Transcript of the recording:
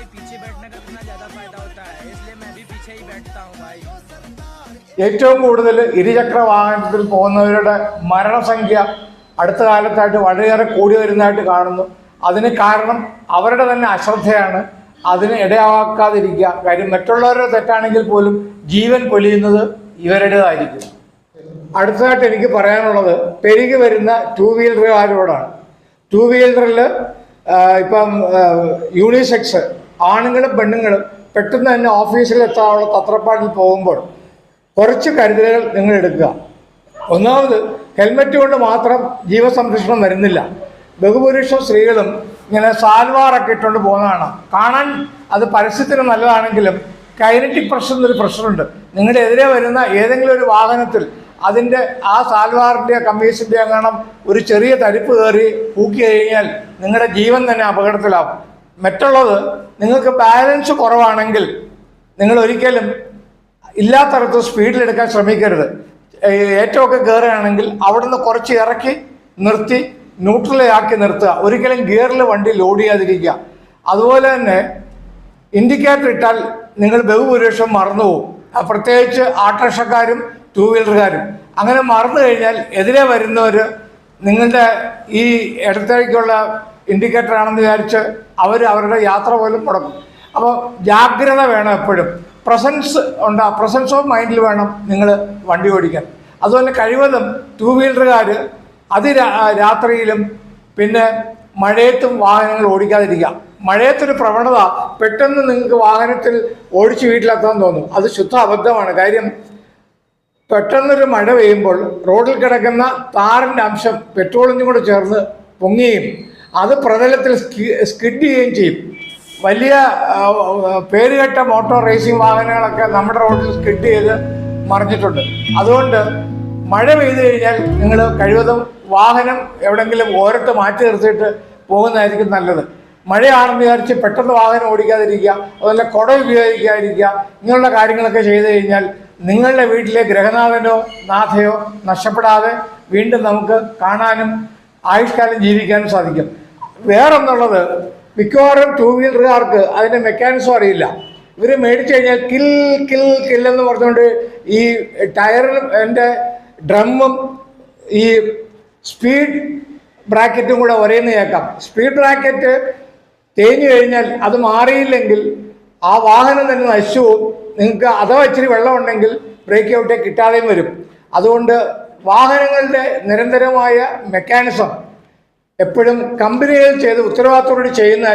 भाई पीछे बैठने का इतना ज्यादा फायदा होता है इसलिए मैं भी पीछे ही बैठता हूँ भाई ഏറ്റവും കൂടുതൽ ഇരുചക്ര വാഹനത്തിൽ പോകുന്നവരുടെ മരണസംഖ്യ അടുത്ത കാലത്തായിട്ട് വളരെയേറെ കൂടി വരുന്നതായിട്ട് കാണുന്നു അതിന് കാരണം അവരുടെ തന്നെ അശ്രദ്ധയാണ് അതിന് ഇടയാക്കാതിരിക്കുക കാര്യം മറ്റുള്ളവരുടെ തെറ്റാണെങ്കിൽ പോലും ജീവൻ പൊലിയുന്നത് ഇവരുടേതായിരിക്കും അടുത്തതായിട്ട് എനിക്ക് പറയാനുള്ളത് പെരുകി വരുന്ന ടൂ വീലറുകാരോടാണ് ടൂ വീലറിൽ ഇപ്പം യൂണിസെക്സ് ആണുങ്ങളും പെണ്ണുങ്ങളും പെട്ടെന്ന് തന്നെ ഓഫീസിൽ എത്താനുള്ള തത്രപ്പാടിൽ പോകുമ്പോൾ കുറച്ച് കരുതലുകൾ നിങ്ങൾ എടുക്കുക. ഒന്നാമത് ഹെൽമറ്റ് കൊണ്ട് മാത്രം ജീവസംരക്ഷണം വരുന്നില്ല. ബഹുപുരുഷ സ്ത്രീകളും ഇങ്ങനെ സാൽവാറൊക്കെ ഇട്ടുകൊണ്ട് പോകുന്നതാണ്. കാണാൻ അത് പരസ്യത്തിന് നല്ലതാണെങ്കിലും കൈനറ്റിക് പ്രഷർ എന്നൊരു പ്രഷറുണ്ട് നിങ്ങളുടെ എതിരെ വരുന്ന ഏതെങ്കിലും ഒരു വാഹനത്തിൽ അതിന്റെ ആ സാൽവാറിന്റെ കമ്മീസിന്റെ അങ്ങനെ ഒരു ചെറിയ തരിപ്പ് കയറി പൂക്കി കഴിഞ്ഞാൽ നിങ്ങളുടെ ജീവൻ തന്നെ അപകടത്തിലാവും. മറ്റുള്ളത് നിങ്ങൾക്ക് ബാലൻസ് കുറവാണെങ്കിൽ നിങ്ങൾ ഒരിക്കലും ഇല്ലാത്തടത്ത് സ്പീഡിലെടുക്കാൻ ശ്രമിക്കരുത്. ഏ- ഏറ്റവുമൊക്കെ കയറുകയാണെങ്കിൽ അവിടുന്ന് കുറച്ച് ഇറക്കി നിർത്തി ന്യൂട്രലാക്കി നിർത്തുക. ഒരിക്കലും ഗിയറിൽ വണ്ടി ലോഡ് ചെയ്യാതിരിക്കുക. അതുപോലെ തന്നെ ഇൻഡിക്കേറ്റർ ഇട്ടാൽ നിങ്ങൾ ബഹുഭൂരിപക്ഷം മറന്നു പോകും. ആ പ്രത്യേകിച്ച് ആട്ടോറിക്ഷക്കാരും ടൂ വീലറുകാരും അങ്ങനെ മറന്നു കഴിഞ്ഞാൽ എതിരെ വരുന്നവർ നിങ്ങളുടെ ഈ ഇടത്തേക്കുള്ള ഇൻഡിക്കേറ്റർ ആണെന്ന് വിചാരിച്ച് അവർ അവരുടെ യാത്ര പോലും മുടക്കും. അപ്പോൾ ജാഗ്രത വേണം എപ്പോഴും. പ്രസൻസ് ഉണ്ട്. ആ പ്രസൻസ് ഓഫ് മൈൻഡിൽ വേണം നിങ്ങൾ വണ്ടി ഓടിക്കാൻ. അതുപോലെ കഴിവതും ടൂ വീലറുകാർ അതിരാ രാത്രിയിലും പിന്നെ മഴയത്തും വാഹനങ്ങൾ ഓടിക്കാതിരിക്കുക. മഴയത്തൊരു പ്രവണത പെട്ടെന്ന് നിങ്ങൾക്ക് വാഹനത്തിൽ ഓടിച്ച് വീട്ടിലെത്താൻ തോന്നും. അത് ശുദ്ധ അബദ്ധമാണ്. കാര്യം പെട്ടെന്നൊരു മഴ പെയ്യുമ്പോൾ റോഡിൽ കിടക്കുന്ന താറിന്റെ അംശം പെട്രോളിനും കൂടെ ചേർന്ന് പൊങ്ങുകയും അത് പ്രതലത്തിൽ സ്കിഡ് ചെയ്യുകയും ചെയ്യും. വലിയ പേരുകെട്ട മോട്ടോർ റേസിംഗ് വാഹനങ്ങളൊക്കെ നമ്മുടെ റോഡിൽ സ്കിഡ് ചെയ്ത് മറിഞ്ഞിട്ടുണ്ട്. അതുകൊണ്ട് മഴ പെയ്തു കഴിഞ്ഞാൽ നിങ്ങൾ കഴിവതും വാഹനം എവിടെങ്കിലും ഓരത്ത് മാറ്റി നിർത്തിയിട്ട് പോകുന്നതായിരിക്കും നല്ലത്. മഴയാണെന്ന് വിചാരിച്ച് പെട്ടെന്ന് വാഹനം ഓടിക്കാതിരിക്കുക അതുപോലെ കുട ഉപയോഗിക്കാതിരിക്കുക ഇങ്ങനെയുള്ള കാര്യങ്ങളൊക്കെ ചെയ്തു കഴിഞ്ഞാൽ നിങ്ങളുടെ വീട്ടിലെ ഗ്രഹനാഥനോ നാഥയോ നഷ്ടപ്പെടാതെ വീണ്ടും നമുക്ക് കാണാനും ആയുഷ്കാലം ജീവിക്കാനും സാധിക്കും. വേറൊന്നുള്ളത് മിക്കവാറും ടൂ വീലറുകാർക്ക് അതിന്റെ മെക്കാനിസം അറിയില്ല. ഇവർ മേടിച്ചു കഴിഞ്ഞാൽ കിൽ കിൽ കില്ലെന്ന് പറഞ്ഞുകൊണ്ട് ഈ ടയറിലും എന്റെ ഡ്രമ്മും ഈ സ്പീഡ് ബ്രാക്കറ്റും കൂടെ ഒരേന്ന് കേൾക്കാം. സ്പീഡ് ബ്രാക്കറ്റ് തേഞ്ഞു കഴിഞ്ഞാൽ അത് മാറിയില്ലെങ്കിൽ ആ വാഹനം തന്നെ നശിച്ചു നിങ്ങൾക്ക് അഥവാ ഇച്ചിരി വെള്ളം ഉണ്ടെങ്കിൽ ബ്രേക്ക് ഔട്ടേ കിട്ടാതെയും വരും. അതുകൊണ്ട് വാഹനങ്ങളുടെ നിരന്തരമായ മെക്കാനിസം എപ്പോഴും കമ്പനികൾ ചെയ്ത് ഉത്തരവാദിത്തോട് ചെയ്യുന്ന